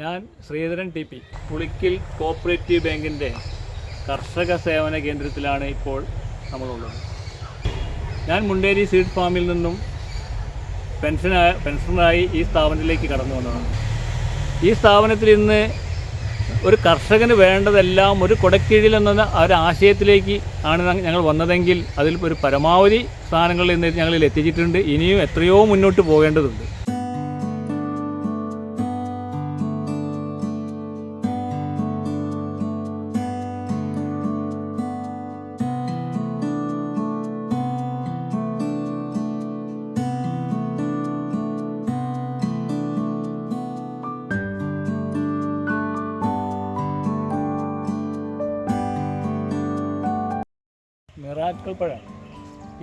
ഞാൻ Sreedharan T P. Pulikkil cooperative ബാങ്കിന്റെ കർഷക സേവന കേന്ദ്രത്തിലാണ് ഇപ്പോൾ നമ്മളുള്ളത്. ഞാൻ മുണ്ടേരി സീഡ് ഫാമിൽ നിന്നും പെൻഷനായ പെൻഷനായി ഈ സ്ഥാപനത്തിലേക്ക് കടന്നു വന്നതാണ്. ഈ സ്ഥാപനത്തിൽ ഇന്ന് ഒരു കർഷകന് വേണ്ടതെല്ലാം ഒരു കൊടക്കീഴിൽ എന്ന ഒരു ആശയത്തിലേക്ക് ആണ് ഞങ്ങൾ വന്നതെങ്കിൽ അതിൽ ഒരു പരമാവധി സ്ഥാനങ്ങൾ നിന്ന് ഞങ്ങളിൽ എത്തിച്ചിട്ടുണ്ട് ഇനിയും എത്രയോ മുന്നോട്ട് പോകേണ്ടതുണ്ട്. മിറാക്കിൾ പഴം.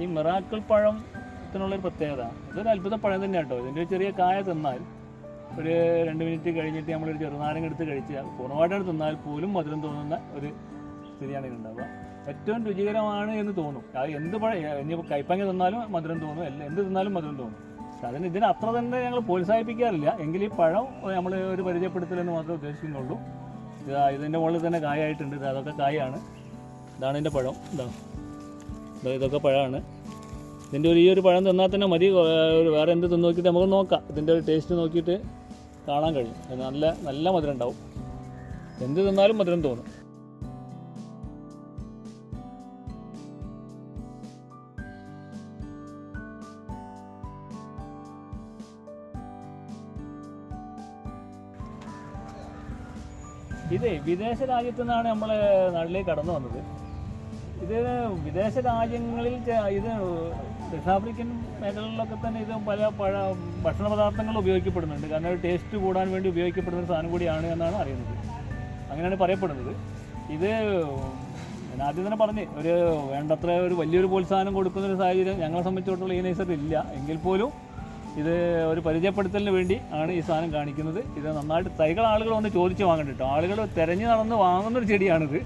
ഈ മിറാക്കിൾ പഴത്തിനുള്ളൊരു പ്രത്യേകത അതൊരു അത്ഭുത പഴം തന്നെയാണ് കേട്ടോ ഇതിന്റെ ചെറിയ കായ തിന്നാൽ ഒരു രണ്ട് മിനിറ്റ് കഴിഞ്ഞിട്ട് നമ്മളൊരു ചെറുനാരങ്ങ എടുത്ത് കഴിച്ചാൽ പൂർണമായിട്ടാണ് തിന്നാൽ പോലും മധുരം തോന്നുന്ന ഒരു സ്ഥിതിയാണ് ഇതിനുണ്ടാവുക ഏറ്റവും രുചികരമാണ് എന്ന് തോന്നും. അത് എന്ത് പഴം ഇനി കൈപ്പങ്ങ തിന്നാലും മധുരം തോന്നും എല്ലാം എന്ത് തിന്നാലും മധുരം തോന്നും. അതിന് ഇതിന് അത്ര തന്നെ ഞങ്ങൾ പ്രോത്സാഹിപ്പിക്കാറില്ല. എങ്കിൽ ഈ പഴം നമ്മൾ ഒരു പരിചയപ്പെടുത്തലെന്ന് മാത്രമേ ഉദ്ദേശിക്കുന്നുള്ളൂ. ഇത് ഇതിന്റെ മുകളിൽ തന്നെ കായായിട്ടുണ്ട് അതൊക്കെ കായാണ്. ഇതാണ് ഇതിന്റെ പഴം. ഇതാ. ദാ ഇതൊക്കെ പഴമാണ്. ഇതിന്റെ ഒരു ഈ ഒരു പഴം തിന്നാൽ തന്നെ മതി. വേറെ എന്ത് തിന്ന് നോക്കിയിട്ട് നമുക്ക് നോക്കാം. ഇതിന്റെ ഒരു ടേസ്റ്റ് നോക്കിയിട്ട് കാണാൻ കഴിയും. നല്ല നല്ല മധുരം ഉണ്ടാവും. എന്ത് തിന്നാലും മധുരം തോന്നും. ഇതേ വിദേശ രാജ്യത്തു നിന്നാണ് നമ്മൾ നാട്ടിലേക്ക് കടന്നു വന്നത്. ഇത് വിദേശ രാജ്യങ്ങളിൽ ഇത് ദക്ഷിണാഫ്രിക്കൻ മേഖലകളിലൊക്കെ തന്നെ ഇത് പല പഴ ഭക്ഷണ പദാർത്ഥങ്ങൾ ഉപയോഗിക്കപ്പെടുന്നുണ്ട്. കാരണം ടേസ്റ്റ് കൂടാൻ വേണ്ടി ഉപയോഗിക്കപ്പെടുന്ന സാധനം കൂടിയാണ് എന്നാണ് അറിയുന്നത്. അങ്ങനെയാണ് പറയപ്പെടുന്നത്. ഇത് ഞാൻ ആദ്യം തന്നെ പറഞ്ഞ് ഒരു വേണ്ടത്ര ഒരു വലിയൊരു പ്രോത്സാഹനം കൊടുക്കുന്ന ഒരു സാഹചര്യം ഞങ്ങളെ സംബന്ധിച്ചിടത്തോളം ഈ നൈസർ ഇല്ല. എങ്കിൽ പോലും ഇത് ഒരു പരിചയപ്പെടുത്തലിന് വേണ്ടി ആണ് ഈ സാധനം കാണിക്കുന്നത്. ഇത് നന്നായിട്ട് തൈകൾ ആളുകൾ വന്ന് ചോദിച്ച് വാങ്ങണ്ട കേട്ടോ ആളുകൾ തിരഞ്ഞു നടന്ന് വാങ്ങുന്നൊരു ചെടിയാണിത്.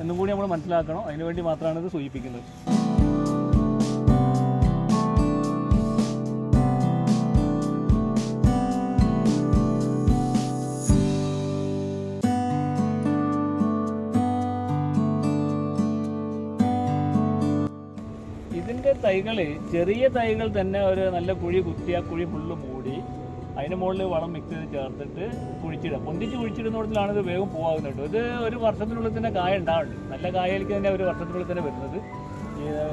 എന്നും കൂടി നമ്മൾ മനസ്സിലാക്കണം. അതിനു വേണ്ടി മാത്രമാണ് ഇത് സൂചിപ്പിക്കുന്നത്. ഇതിന്റെ തൈകൾ ചെറിയ തൈകൾ തന്നെ ഒരു നല്ല കുഴി കുത്തി കുഴി ഫുള്ള് മൂടി അതിന് മുകളിൽ വളം മിക്സ് ചെയ്ത് ചേർത്തിട്ട് കുഴിച്ചിടുക. പൊന്തിച്ച് കുഴിച്ചിടുന്നിടത്തിലാണ് ഇത് വേഗം പോകാവുന്നത് കേട്ടോ. ഇത് ഒരു വർഷത്തിനുള്ളിൽ തന്നെ കായ ഉണ്ടാവുന്നുണ്ട് നല്ല കായയിലേക്ക് തന്നെ ഒരു വർഷത്തിനുള്ളിൽ തന്നെ വരുന്നത്.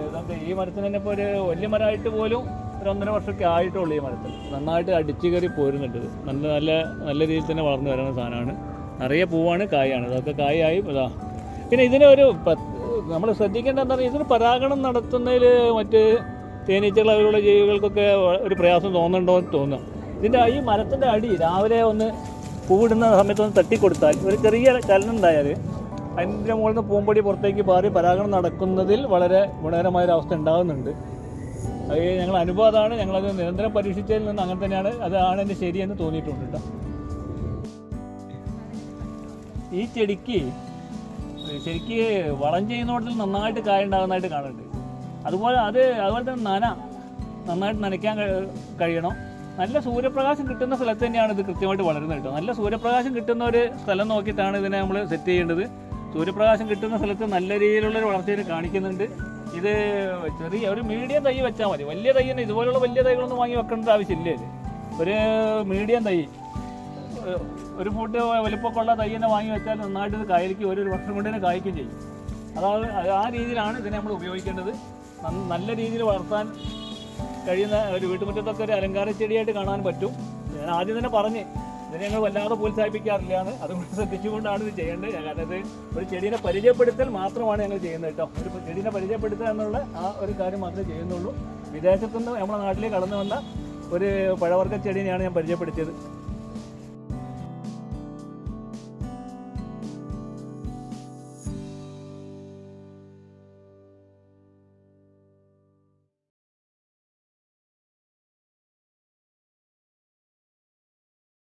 ഇതൊക്കെ ഈ മരത്തിന് തന്നെ ഇപ്പോൾ ഒരു വലിയ മരമായിട്ട് പോലും ഒരു ഒന്നര വർഷമൊക്കെ ആയിട്ടുള്ളൂ ഈ മരത്തിൽ. നന്നായിട്ട് അടിച്ചു കയറി പോരുന്നുണ്ട് നല്ല നല്ല നല്ല രീതിയിൽ തന്നെ വളർന്നു വരുന്ന സാധനമാണ്. നിറയെ പൂവാണ് കായാണ്. അതൊക്കെ കായായി. ഇതാ. പിന്നെ ഇതിനെ ഒരു നമ്മൾ ശ്രദ്ധിക്കേണ്ട എന്താ പറയുക ഇതിന് പരാഗണം നടത്തുന്നതിൽ മറ്റ് തേനീച്ചകൾ ജീവികൾക്കൊക്കെ ഒരു പ്രയാസം തോന്നുന്നുണ്ടോ എന്ന് തോന്നുന്നു ഇതിന്റെ ഈ മരത്തിന്റെ അടി രാവിലെ ഒന്ന് പൂവിടുന്ന സമയത്ത് ഒന്ന് തട്ടിക്കൊടുത്താൽ ഒരു ചെറിയ ചലനം ഉണ്ടായാൽ അതിന്റെ മുകളിൽ നിന്ന് പൂമ്പൊടി പുറത്തേക്ക് പാറി പരാഗണം നടക്കുന്നതിൽ വളരെ ഗുണകരമായ ഒരു അവസ്ഥ ഉണ്ടാകുന്നുണ്ട്. അത് ഞങ്ങൾ അനുഭവം അതാണ് ഞങ്ങളത് നിരന്തരം പരീക്ഷിച്ചതിൽ നിന്ന് അങ്ങനെ തന്നെയാണ്. അതാണ് എന്റെ ശരിയെന്ന് തോന്നിയിട്ടുണ്ട് കേട്ടോ. ഈ ചെടിക്ക് ശരിക്ക് വളം ചെയ്യുന്നോടത്തിൽ നന്നായിട്ട് കായ ഉണ്ടാകുന്നതായിട്ട് കാണുന്നുണ്ട്. അതുപോലെ അത് അതുപോലെ തന്നെ നന നന്നായിട്ട് നനയ്ക്കാൻ കഴിയണം. നല്ല സൂര്യപ്രകാശം കിട്ടുന്ന സ്ഥലത്ത് തന്നെയാണ് ഇത് കൃത്യമായിട്ട് വളരുന്നത് കേട്ടോ. നല്ല സൂര്യപ്രകാശം കിട്ടുന്ന ഒരു സ്ഥലം നോക്കിയിട്ടാണ് ഇതിനെ നമ്മൾ സെറ്റ് ചെയ്യേണ്ടത്. സൂര്യപ്രകാശം കിട്ടുന്ന സ്ഥലത്ത് നല്ല രീതിയിലുള്ള വളർച്ചയിൽ കാണിക്കുന്നുണ്ട്. ഇത് ചെറിയ ഒരു മീഡിയം തൈ വെച്ചാൽ മതി. വലിയ തൈ തന്നെ ഇതുപോലുള്ള വലിയ തൈകളൊന്നും വാങ്ങി വെക്കേണ്ട ആവശ്യമില്ല ഒരു മീഡിയം തൈ ഒരു ഫുട്ട് വലിപ്പമൊക്കെയുള്ള തൈ തന്നെ വാങ്ങി വെച്ചാൽ നന്നായിട്ട് ഇത് കായലിക്ക് ഒരു വർഷം കൊണ്ട് തന്നെ കായ്ക്കും ചെയ്യും. അതാണ് ആ രീതിയിലാണ് ഇതിനെ നമ്മൾ ഉപയോഗിക്കേണ്ടത്. നല്ല രീതിയിൽ വളർത്താൻ കഴിയുന്ന ഒരു വീട്ടുമുറ്റത്തൊക്കെ ഒരു അലങ്കാര ചെടിയായിട്ട് കാണാൻ പറ്റും. ഞാൻ ആദ്യം തന്നെ പറഞ്ഞ് ഇതിനെ ഞങ്ങൾ വല്ലാതെ പ്രോത്സാഹിപ്പിക്കാറില്ല എന്ന്. അതുകൊണ്ട് ശ്രദ്ധിച്ചുകൊണ്ടാണ് ഇത് ചെയ്യേണ്ടത്. കാരണം ഇത് ഒരു ചെടീനെ പരിചയപ്പെടുത്തൽ മാത്രമാണ് ഞങ്ങൾ ചെയ്യുന്നത് കേട്ടോ. ഒരു ചെടീനെ പരിചയപ്പെടുത്തുക എന്നുള്ള ആ ഒരു കാര്യം മാത്രമേ ചെയ്യുന്നുള്ളൂ. വിദേശത്തുനിന്ന് നമ്മുടെ നാട്ടിലേക്ക് കടന്നു വന്ന ഒരു പഴവർഗ ചെടീനെയാണ് ഞാൻ പരിചയപ്പെടുത്തിയത്.